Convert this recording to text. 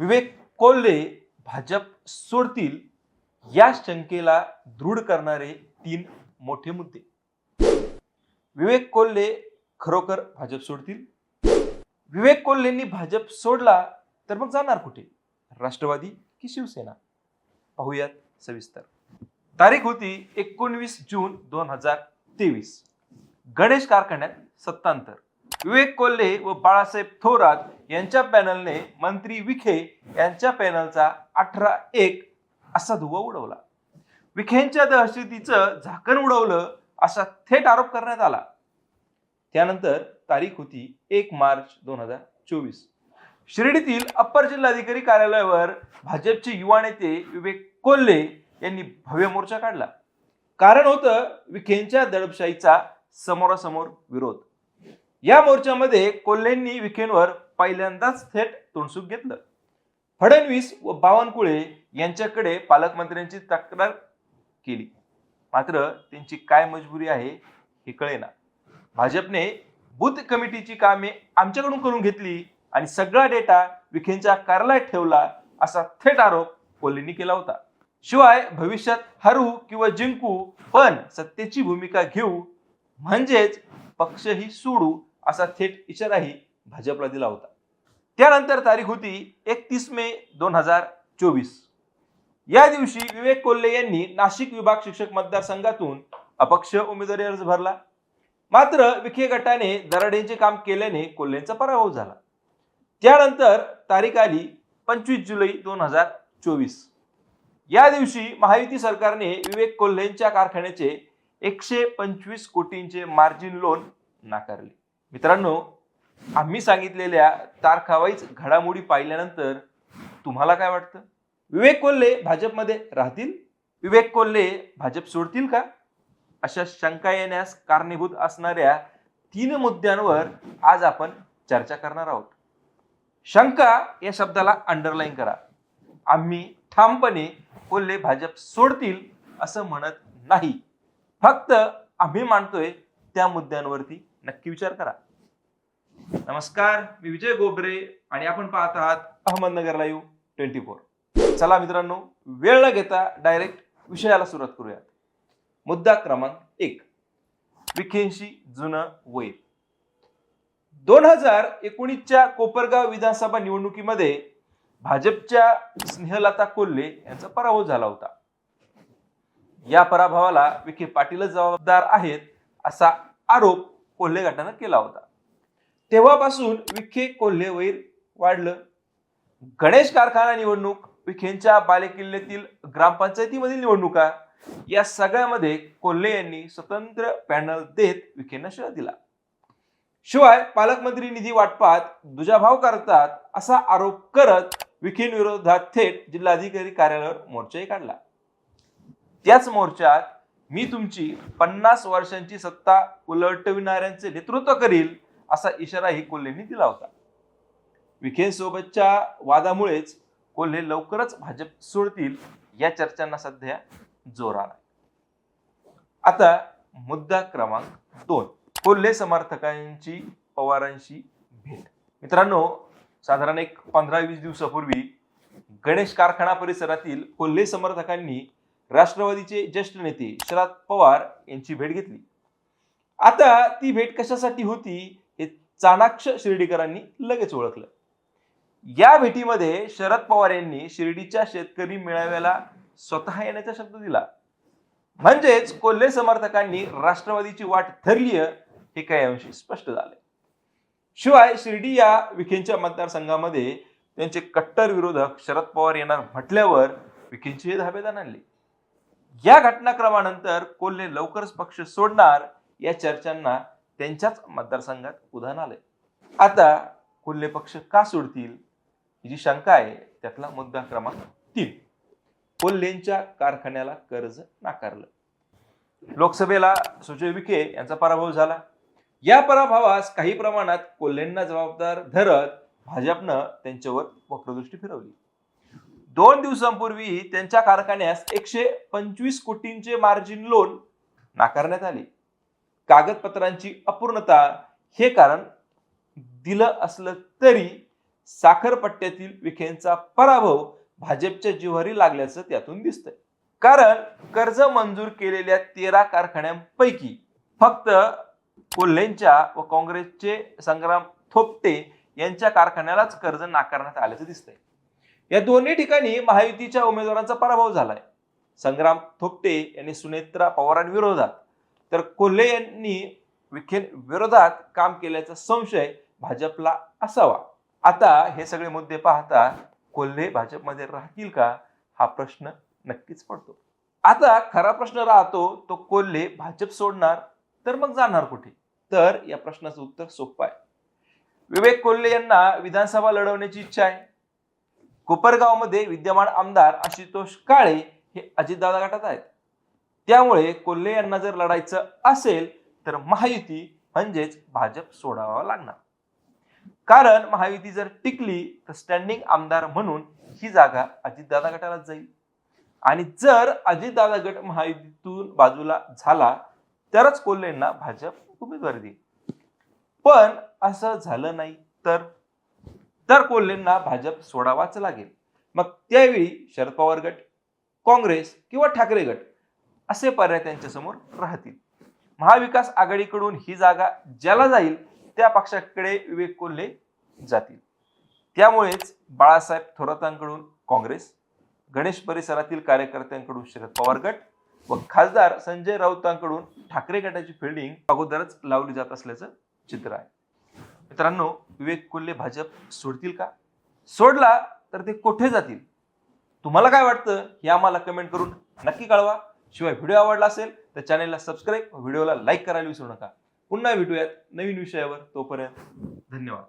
विवेक कोल्हे भाजप सोडतील या शंकेला दृढ करणारे तीन मोठे मुद्दे. विवेक कोल्हे खरोखर भाजप सोडतील? विवेक कोल्हेंनी भाजप सोडला तर मग जाणार कुठे? राष्ट्रवादी की शिवसेना? पाहूयात सविस्तर. तारीख होती एकोणवीस जून दोन हजार तेवीस. गणेश कारखान्यात सत्तांतर. विवेक कोल्हे व बाळासाहेब थोरात यांच्या पॅनलने मंत्री विखे यांच्या पॅनलचा अठरा एक असा धुवा उडवला. विखेंच्या दहशतीचं झाकण उडवलं असा थेट आरोप करण्यात आला. त्यानंतर तारीख होती एक मार्च दोन हजार चोवीस. शिर्डीतील अप्पर जिल्हाधिकारी कार्यालयावर भाजपचे युवा नेते विवेक कोल्हे यांनी भव्य मोर्चा काढला. कारण होतं विखेंच्या दडपशाहीचा समोरासमोर विरोध. या मोर्चामध्ये कोल्हेंनी विखेंवर पहिल्यांदाच थेट तोंडसूक घेतलं. फडणवीस व बावनकुळे यांच्याकडे पालकमंत्र्यांची तक्रार केली. मात्र त्यांची काय मजबुरी आहे हे कळेना. भाजपने बूथ कमिटीची कामे आमच्याकडून करून घेतली आणि सगळा डेटा विखेंच्या कार्यालयात ठेवला असा थेट आरोप कोल्हेंनी केला होता. शिवाय भविष्यात हरू किंवा जिंकू पण सत्तेची भूमिका घेऊ म्हणजेच पक्षही सोडू असा थेट इशाराही भाजपला दिला होता. त्यानंतर तारीख होती एकतीस मे दोन हजार चोवीस. या दिवशी विवेक कोल्हे यांनी नाशिक विभाग शिक्षक मतदारसंघातून अपक्ष उमेदवारी अर्ज भरला. मात्र विखे गटाने दराडेंचे काम केल्याने कोल्हेंचा पराभव झाला. त्यानंतर तारीख आली पंचवीस जुलै दोन हजार चोवीस. या दिवशी महायुती सरकारने विवेक कोल्हेंच्या कारखान्याचे एकशे पंचवीस कोटींचे मार्जिन लोन नाकारले. मित्रांनो आम्ही सांगितलेल्या तारखावाईच घडामोडी पाहिल्यानंतर तुम्हाला काय वाटतं? विवेक कोल्हे भाजपमध्ये राहतील? विवेक कोल्हे भाजप सोडतील का? अशा शंका येण्यास कारणीभूत असणाऱ्या तीन मुद्द्यांवर आज आपण चर्चा करणार आहोत. शंका या शब्दाला अंडरलाईन करा. आम्ही ठामपणे कोल्हे भाजप सोडतील असं म्हणत नाही. फक्त आम्ही मानतोय त्या मुद्द्यांवरती. नक्की विचार करा. नमस्कार मी विजय गोबरे आणि आपण पाहत आहात अहमदनगर लाईव्ह ट्वेंटी फोर. चला मित्रांनो वेळ न घेता डायरेक्ट विषयाला सुरुवात करूया. मुद्दा क्रमांक एक. विखेंशी जुनं वैर दोन हजार एकोणीसच्या कोपरगाव विधानसभा निवडणुकीमध्ये भाजपच्या स्नेहलता कोल्हे यांचा पराभव झाला होता. या पराभवाला विखे पाटीलच जबाबदार आहेत असा आरोप कोल्हे गटानं केला होता. तेव्हापासून विखे कोल्हे वैर वाढलं. गणेश कारखाना निवडणूक विखेंच्या बालेकिल्ल्यातील ग्रामपंचायतीमधील निवडणुका या सगळ्यामध्ये कोल्हे यांनी स्वतंत्र पॅनल देत विखेंना शह दिला. शिवाय पालकमंत्री निधी वाटपात दुजाभाव करतात असा आरोप करत विखेंविरोधात थेट जिल्हाधिकारी कार्यालयावर मोर्चाही काढला. त्याच मोर्चात मी तुमची पन्नास वर्षांची सत्ता उलटविणाऱ्यांचे नेतृत्व करील असा इशाराही कोल्हेंनी दिला होता. विखेंसोबतच्या वादामुळेच कोल्हे लवकरच भाजप सोडतील या चर्चांना सध्या जोर आला आता मुद्दा क्रमांक दोन कोल्हे समर्थकांची पवारांशी भेट. मित्रांनो साधारण एक पंधरा वीस दिवसापूर्वी गणेश कारखाना परिसरातील कोल्हे समर्थकांनी राष्ट्रवादीचे ज्येष्ठ नेते शरद पवार यांची भेट घेतली. आता ती भेट कशासाठी होती हे चाणाक्ष शिर्डीकरांनी लगेच ओळखलं. या भेटीमध्ये शरद पवार यांनी शिर्डीच्या शेतकरी मेळाव्याला स्वतः येण्याचा शब्द दिला. म्हणजेच कोल्हे समर्थकांनी राष्ट्रवादीची वाट ठरली हे काही अंशी स्पष्ट झाले. शिवाय शिर्डी या विखेंच्या मतदारसंघामध्ये त्यांचे कट्टर विरोधक शरद पवार येणार म्हटल्यावर विखेंची हे धाबेदान आणले. या घटनाक्रमानंतर कोल्हे लवकरच पक्ष सोडणार या चर्चांना त्यांच्याच मतदारसंघात उधाण आलंय. आता कोल्हे पक्ष का सोडतील ही जी शंका आहे त्यातला मुद्दा क्रमांक तीन. कोल्हेंच्या कारखान्याला कर्ज नाकारलं. लोकसभेला सुजय विखे यांचा पराभव झाला. या पराभवास काही प्रमाणात कोल्हेंना जबाबदार धरत भाजपनं त्यांच्यावर वक्रदृष्टी फिरवली. दोन दिवसांपूर्वी त्यांच्या कारखान्यास एकशे पंचवीस कोटींचे मार्जिन लोन नाकारण्यात आले. कागदपत्रांची अपूर्णता हे कारण दिलं असलं तरी साखरपट्ट्यातील विखेंचा पराभव भाजपच्या जिव्हारी लागल्याचं त्यातून दिसतंय. कारण कर्ज मंजूर केलेल्या तेरा कारखान्यांपैकी फक्त कोल्हेंच्या व काँग्रेसचे संग्राम थोपटे यांच्या कारखान्यालाच कर्ज नाकारण्यात आल्याचं दिसतंय. या दोन्ही ठिकाणी महायुतीच्या उमेदवारांचा पराभव झालाय. संग्राम थोपटे यांनी सुनेत्रा पवारांविरोधात तर कोल्हे यांनी विखे विरोधात काम केल्याचा संशय भाजपला असावा. आता हे सगळे मुद्दे पाहता कोल्हे भाजपमध्ये राहतील का? हा प्रश्न नक्कीच पडतो. आता खरा प्रश्न राहतो तो कोल्हे भाजप सोडणार तर मग जाणार कुठे? तर या प्रश्नाचं उत्तर सोपं आहे. विवेक कोल्हे यांना विधानसभा लढवण्याची इच्छा आहे. कोपरगावमध्ये विद्यमान आमदार आशुतोष काळे हे अजितदादा गटात आहेत. त्यामुळे कोल्हे यांना जर लढायचं असेल तर महायुती म्हणजेच भाजप सोडावा लागणार. कारण महायुती जर टिकली तर स्टँडिंग आमदार म्हणून ही जागा अजितदादा गटालाच जाईल. आणि जर अजितदादा गट महायुतीतून बाजूला झाला तरच कोल्हेंना भाजप उमेदवारी देईल. पण असं झालं नाही तर तर कोल्हेंना भाजप सोडावाच लागेल. मग त्यावेळी शरद पवार गट काँग्रेस किंवा ठाकरे गट असे पर्याय त्यांच्यासमोर राहतील. महाविकास आघाडीकडून ही जागा ज्याला जाईल त्या पक्षाकडे विवेक कोल्हे जातील. त्यामुळेच बाळासाहेब थोरातांकडून काँग्रेस गणेश परिसरातील कार्यकर्त्यांकडून शरद पवार गट व खासदार संजय राऊतांकडून ठाकरे गटाची फिल्डिंग अगोदरच लावली जात असल्याचं चित्र आहे. मित्रांनो विवेक कोल्हे भाजप सोडतील का? सोडला तर ते कोठे जातील? तुम्हाला काय वाटतं हे आम्हाला कमेंट करून नक्की कळवा. शिवाय व्हिडिओ आवडला असेल तर चॅनेलला सबस्क्राईब व्हिडिओला लाईक करायला विसरू नका. पुन्हा भेटूयात नवीन विषयावर. तोपर्यंत धन्यवाद.